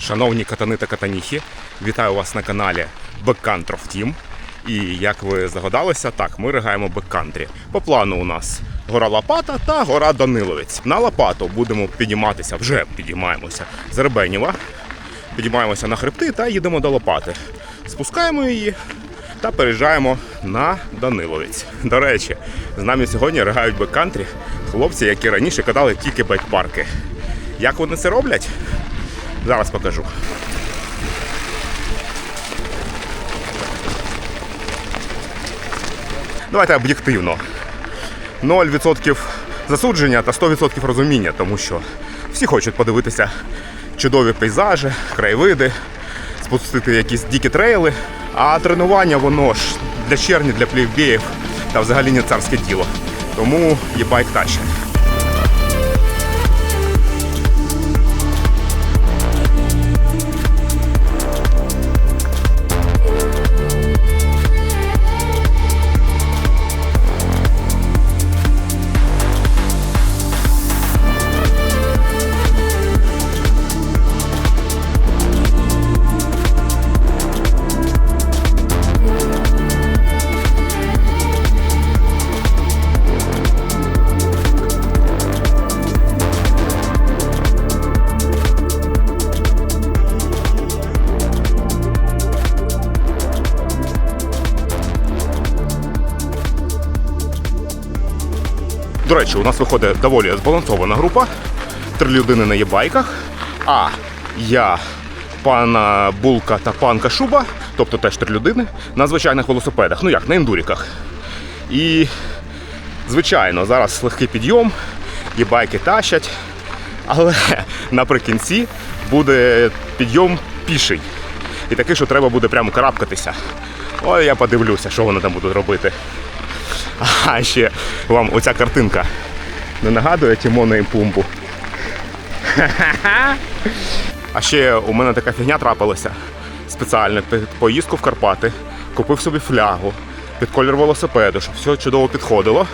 Шановні катани та катаніхи, вітаю вас на каналі Беккантров Team. І як ви здогадалися, так, ми ригаємо беккантрі. По плану у нас гора Лопата та гора Даниловець. На Лопату будемо підійматися, вже підіймаємося з Ребеніва. Підіймаємося на хребти та їдемо до Лопати. Спускаємо її та переїжджаємо на Даниловець. До речі, з нами сьогодні ригають беккантрі хлопці, які раніше катали тільки байкпарки. Як вони це роблять? Зараз покажу. Давайте об'єктивно. 0% засудження та 100% розуміння, тому що всі хочуть подивитися чудові пейзажі, краєвиди, спустити якісь дикі трейли. А тренування воно ж для черні, для плейбеїв та взагалі не царське діло. Тому є байк тащить. Речі, у нас виходить доволі збалансована група. Три людини на є-байках. А я, пана Булка та пан Кашуба, тобто теж три людини, на звичайних велосипедах. Ну як, на ендуріках. І, звичайно, зараз легкий підйом, є байки тащать. Але наприкінці буде підйом піший. І такий, що треба буде прямо карабкатися. Ой, я подивлюся, що вони там будуть робити. А ще вам оця картинка не нагадує Тімона і Пумбу. А ще у мене така фігня трапилася. Спеціально під поїздку в Карпати купив собі флягу під колір велосипеду, щоб все чудово підходило.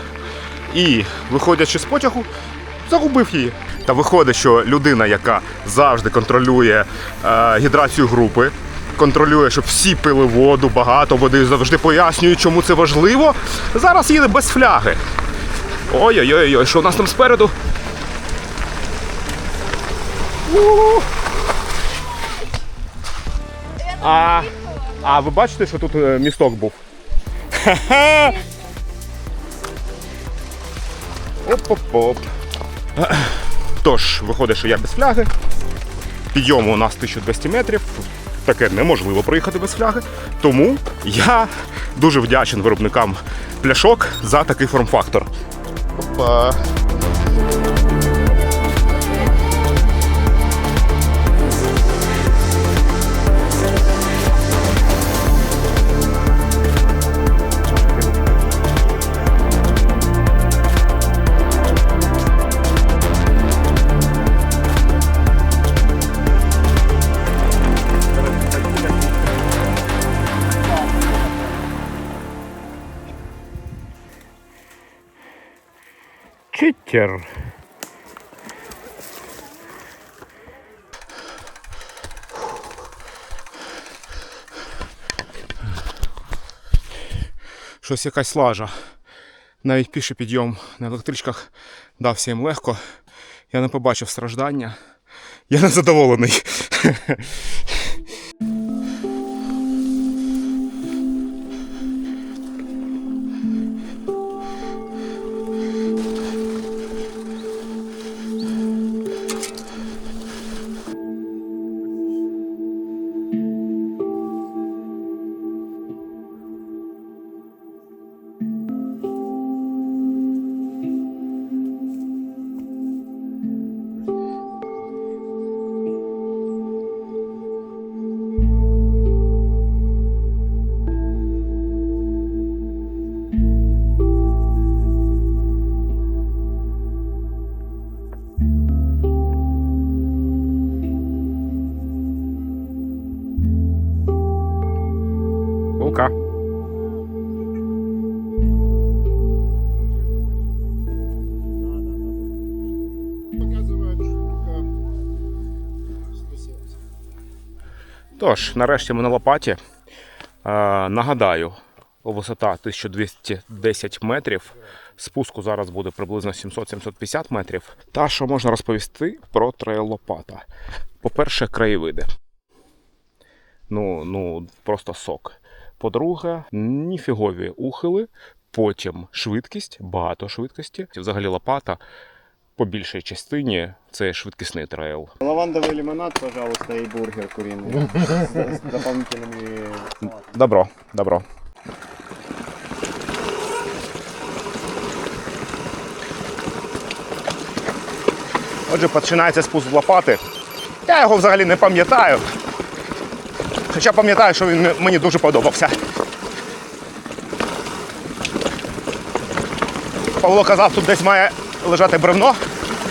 І, виходячи з потягу, загубив її. Та виходить, що людина, яка завжди контролює е, гідрацію групи, контролює, щоб всі пили воду, багато води, завжди пояснює, чому це важливо. Зараз їде без фляги. Ой-ой-ой, що у нас там спереду? У. А, а ви бачите, що тут е, місток був? Ха-ха! Оп-оп-оп. Тож, виходить, що я без фляги. Підйому у нас 1200 метрів. Таке неможливо проїхати без фляги. Тому я дуже вдячен виробникам пляшок за такий форм-фактор. Опа. Читер. Щось якась лажа. Навіть піший підйом на електричках дався їм легко. Я не побачив страждання. Я не задоволений. Тож, нарешті ми на лопаті. Нагадаю, висота 1210 метрів. Спуску зараз буде приблизно 700-750 метрів. Та що можна розповісти про трейл лопата? По-перше, краєвиди. Ну, ну, просто сок. По-друге, ніфігові ухили. Потім швидкість, багато швидкості. Взагалі лопата по більшій частині це швидкісний трейл. Лавандовый лимонад, пожалуйста, и бургер куриный с с дополнительными салатами. Добро, добро. Отже, починається спуск з лопати. Я його взагалі не пам'ятаю. Хоча пам'ятаю, що він мені дуже подобався. Павло казав, тут десь має лежати бревно,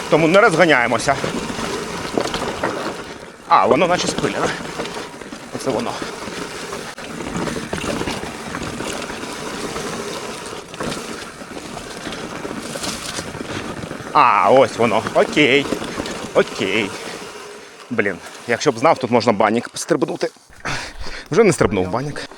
тому не розганяємося. А, воно наче спилене. Оце воно. А, ось воно. Окей. Окей. Блін, якщо б знав, тут можна банік стрибнути. Вже не стрибнув банік.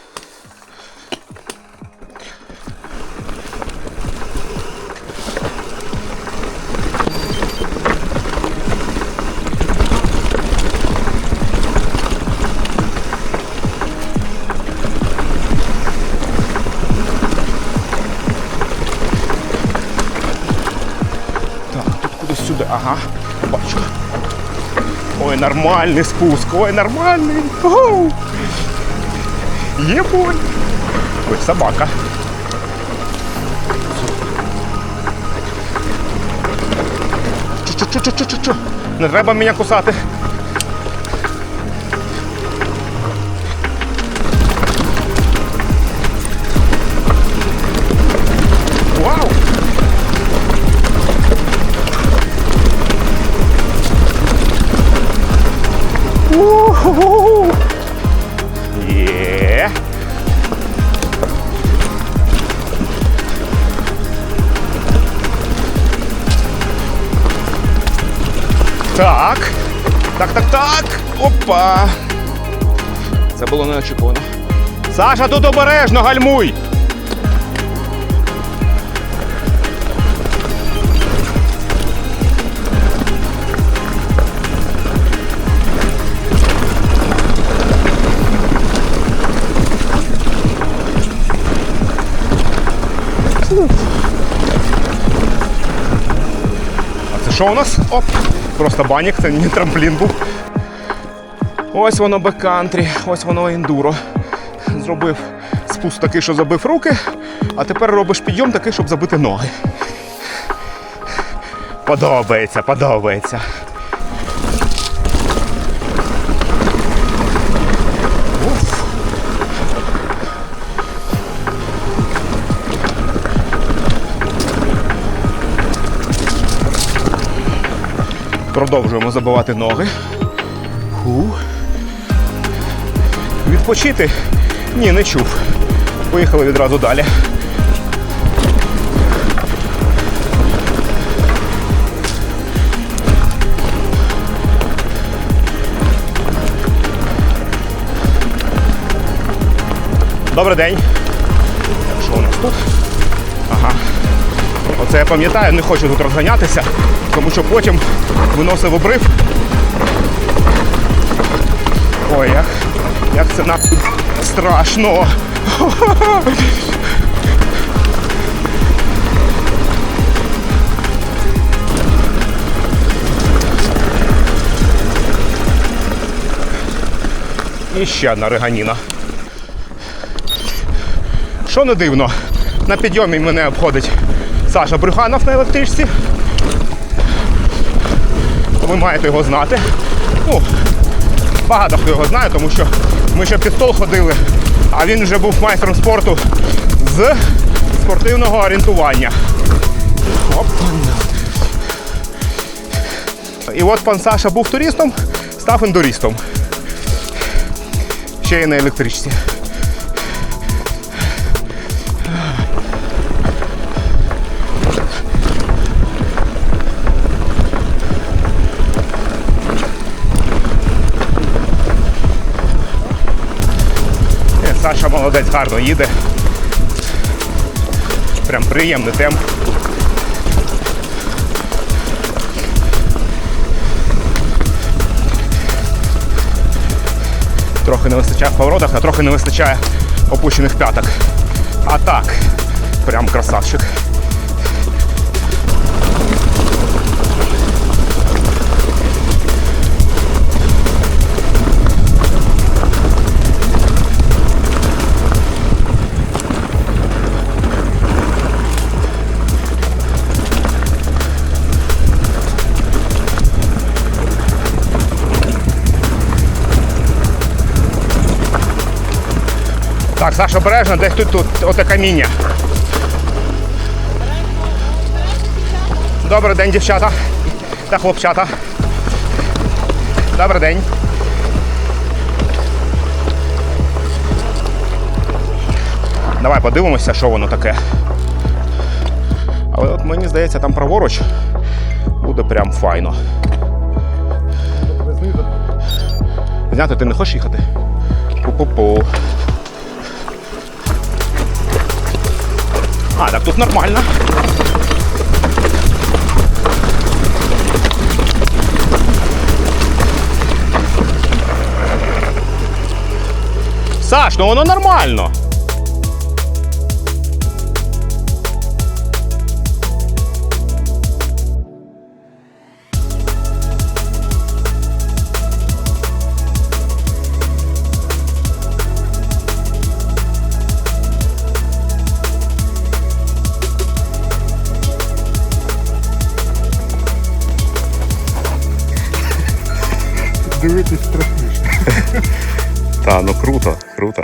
Нормальний спуск, ой, нормальний. Оу. Є боль. Ой, собака. Чу-чу-чу-чу-чу-чу. Не треба мене кусати. Так, так, так. Опа. Це було неочікувано. Саша, тут обережно гальмуй. А це що у нас? Оп! Просто банік, це не трамплін був. Ось воно беккантрі, ось воно ендуро. Зробив спуск такий, що забив руки, а тепер робиш підйом такий, щоб забити ноги. Подобається, подобається. Продовжуємо забивати ноги. Ху. Відпочити? Ні, не чув. Поїхали відразу далі. Добрий день. Що у нас тут? Оце я пам'ятаю, не хочу тут розганятися, тому що потім виносив обрив. Ой, як, як це на страшно. І ще одна реганіна. Що не дивно, на підйомі мене обходить Саша Брюханов на електричці. Ви маєте його знати. Ну, багато хто його знає, тому що ми ще під стол ходили, а він вже був майстром спорту з спортивного орієнтування. Опа-на. І от пан Саша був туристом, став ендуристом. Ще й на електричці. Молодець гарно їде. Прям приємний темп. Трохи не вистачає в поворотах, а трохи не вистачає опущених п'яток. А так, прям красавчик. Саша, обережно, десь тут, тут оте каміння. Добрий день, дівчата та хлопчата. Добрий день. Давай подивимося, що воно таке. Але от мені здається, там праворуч буде прям файно. Зняти ти не хочеш їхати? Пу-пу-пу. А, так тут нормально. Саш, ну воно нормально. Дивитись страшніше. Та, ну круто, круто.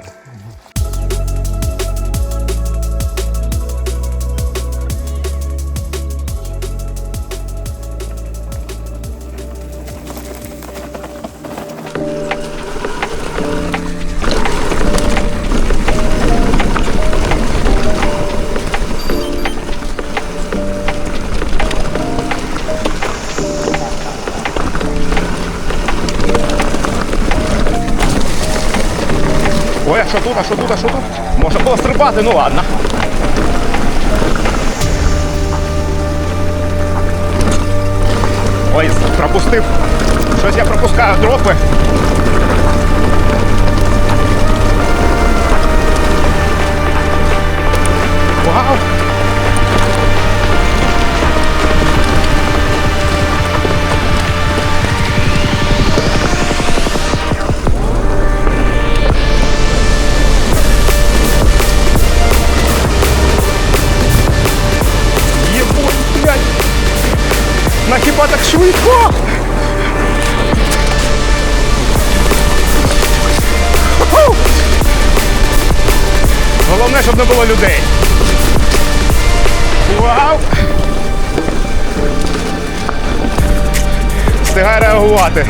Що тут, а що тут, а що тут? Можна було стрибати, ну ладно. Ой, пропустив. Щось я пропускаю дропи. Вау! Хіба так швидко? Головне, щоб не було людей. Вау! Встигай реагувати.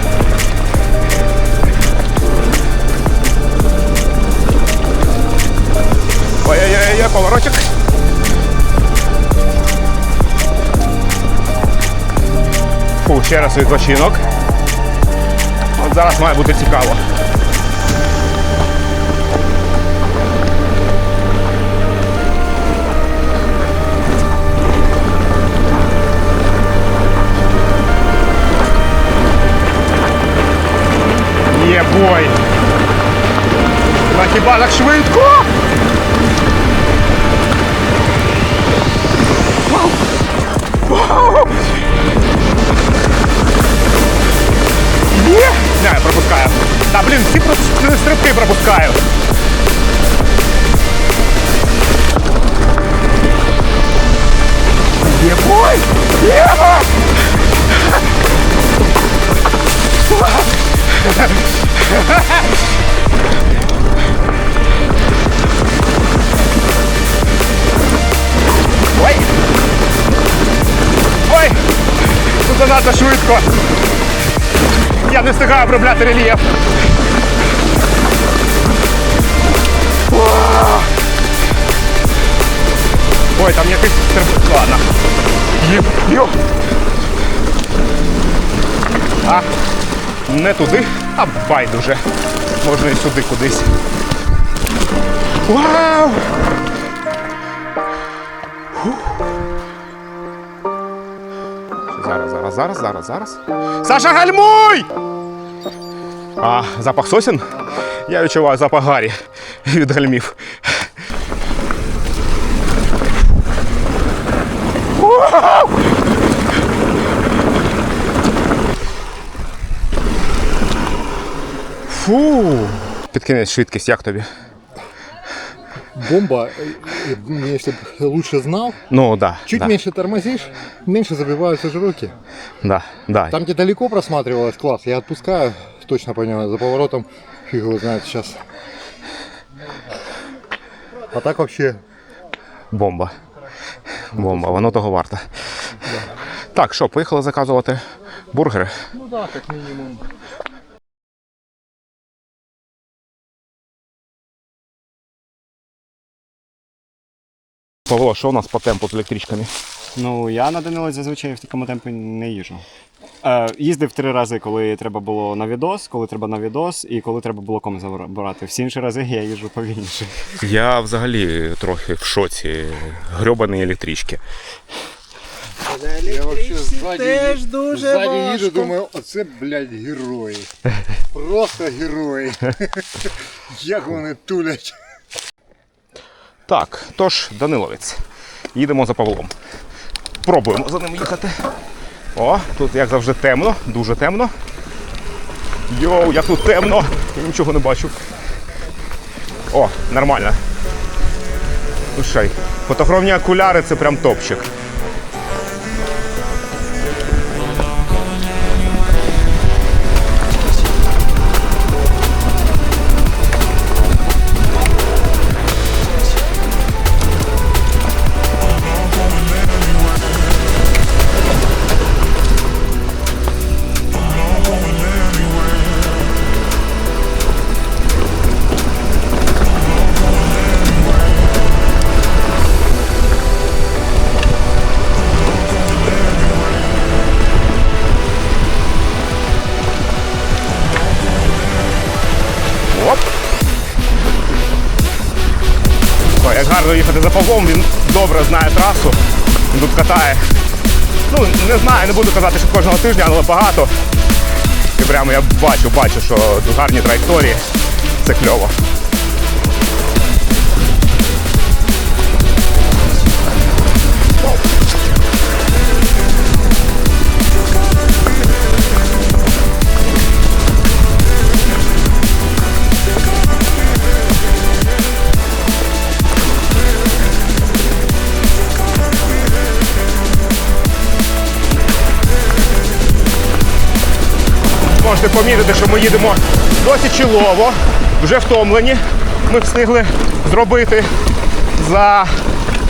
Ой-ой-ой, поворотик. Фу, ще раз відпочинок. От зараз має бути цікаво. Є бой! Хіба так швидко? Встигаю обробляти рельєф. Ой, там якийсь стрибок. Ладно. Йо. А, не туди, а байдуже. Можна і сюди кудись. Вау! Зараз, зараз, зараз, зараз, зараз. Саша, гальмуй! А, запах сосен? Я відчуваю запах гарі від гальмів. Вау! Фу. Під кінець швидкість, як тобі? Бомба, э, э, если бы лучше знал, Ну, да. чуть да, меньше тормозишь, меньше забиваются же руки. Да, да. Там, где далеко просматривалось, класс, я отпускаю, точно понимаю, за поворотом фиг его знает сейчас. А так вообще Бомба. Бомба, воно того варто. Так, що, поїхали заказувати бургери. Ну так, як минимум. Павло, що у нас по темпу з електричками? Ну, я на Данило зазвичай в такому темпі не їжджу. Е, їздив три рази, коли треба було на відос, коли треба на відос, і коли треба було ком забирати. Всі інші рази я їжджу повільніше. Я взагалі трохи в шоці. Грьобані електрички. Я вообще сзади, теж дуже сзади важко. їду, думаю, оце, блядь, герої. Просто герої. Як вони тулять. Так, тож, Даниловець. Їдемо за Павлом. Пробуємо за ним їхати. О, тут як завжди темно, дуже темно. Йоу, як тут темно! Я нічого не бачу. О, нормально. Слушай, фотохромні окуляри це прям топчик. Їхати він добре знає трасу. Він тут катає. Ну, не знаю, не буду казати, що кожного тижня, але багато. І прямо я бачу, бачу, що гарні траєкторії. Це кльово. Можете помітити, що ми їдемо досить чолово, вже втомлені. Ми встигли зробити за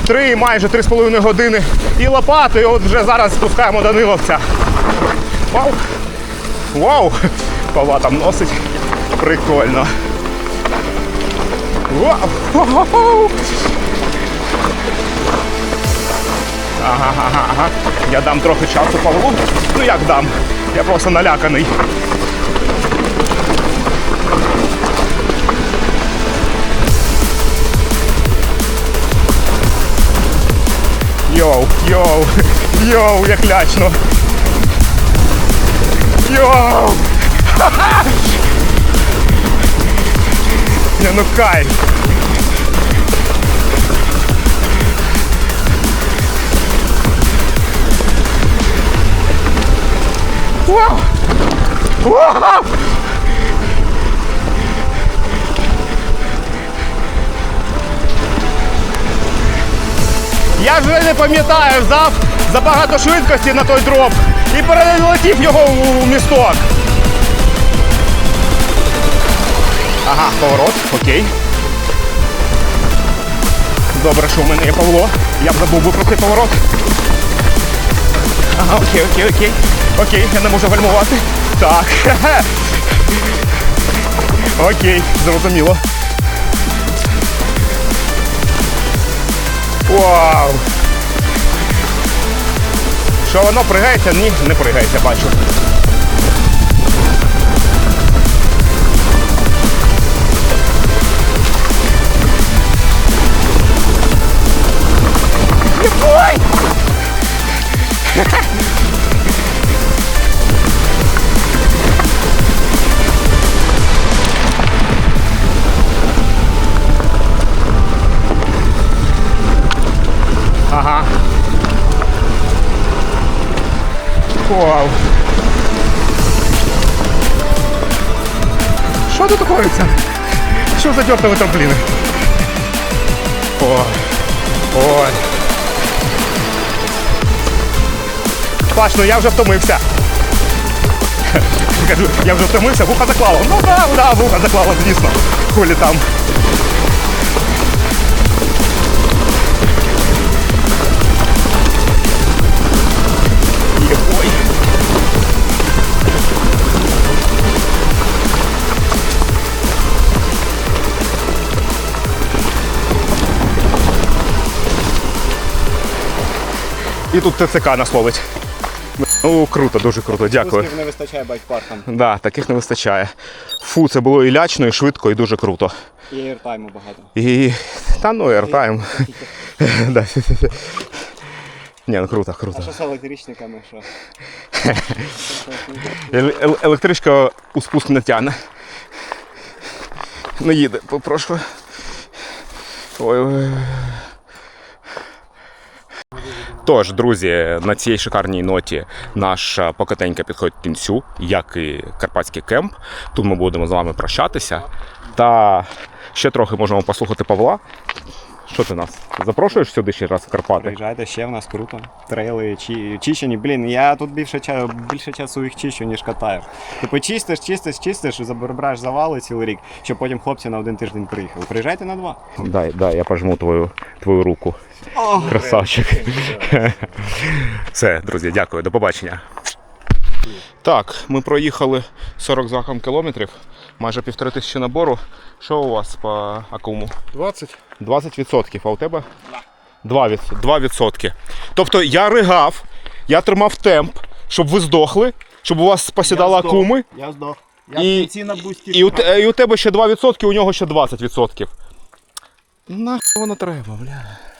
3, майже 3,5 години і лопату, і от вже зараз спускаємо Даниловця. Вау! Вау! Павла там носить. Прикольно. Вау! Ага, ага, ага. Я дам трохи часу Павлу. Ну як дам? Я просто наляканий. Йоу, йоу, йоу, як лячно. Йоу! Ха-ха! Не, ну кайф. Вау! Вау! Я вже не пам'ятаю, взяв забагато швидкості на той дроп і перелетів його у місток. Ага, поворот, окей. Добре, що в мене є Павло. Я б забув би про цей поворот. Ага, окей, окей, окей. Окей, я не можу гальмувати. Так. Окей, зрозуміло. Вау! Що воно пригається? Ні, не пригається, бачу. Ой! Вау. Що тут коїться? Що за дьортові трампліни? Ой. Ой. Паш, ну я вже втомився. Кажу, я вже втомився, вуха заклало. Ну да, да, вуха заклало, звісно. Хулі там. І тут ТЦК нас ловить. Ну, круто, дуже круто, дякую. Пусків не вистачає байкпаркам. Да, таких не вистачає. Фу, це було і лячно, і швидко, і дуже круто. І ейртайму багато. І. Та ну. Да. Ні, ну круто, круто. А що з електричниками? Що? Ел- ел- Електричка у спуск не тягне. Не їде, попрошу. Ой, ой. Тож, друзі, на цій шикарній ноті наша покатенька підходить до кінцю, як і карпатський кемп. Тут ми будемо з вами прощатися. Та ще трохи можемо послухати Павла. Що ти нас? Запрошуєш сюди ще раз в Карпати? Приїжджайте ще в нас круто. Трейли чи... чищені. Блін, я тут більше, ча... більше часу їх чищу, ніж катаю. Типу чистиш, чистиш, чистиш, і забираєш завали цілий рік, щоб потім хлопці на один тиждень приїхали. Приїжджайте на два. Дай, дай, я пожму твою, твою руку. Красавчик. Все, друзі, дякую, до побачення. Так, ми проїхали 40 з гаком кілометрів, майже півтори тисячі набору. Що у вас по акуму? 20. 20%, а у тебе? 2%. 2%. Тобто я ригав, я тримав темп, щоб ви здохли, щоб у вас посідали акуми. Я здох. І, і, у, те- і у тебе ще 2%, у нього ще 20%. Нахуй воно треба, бля.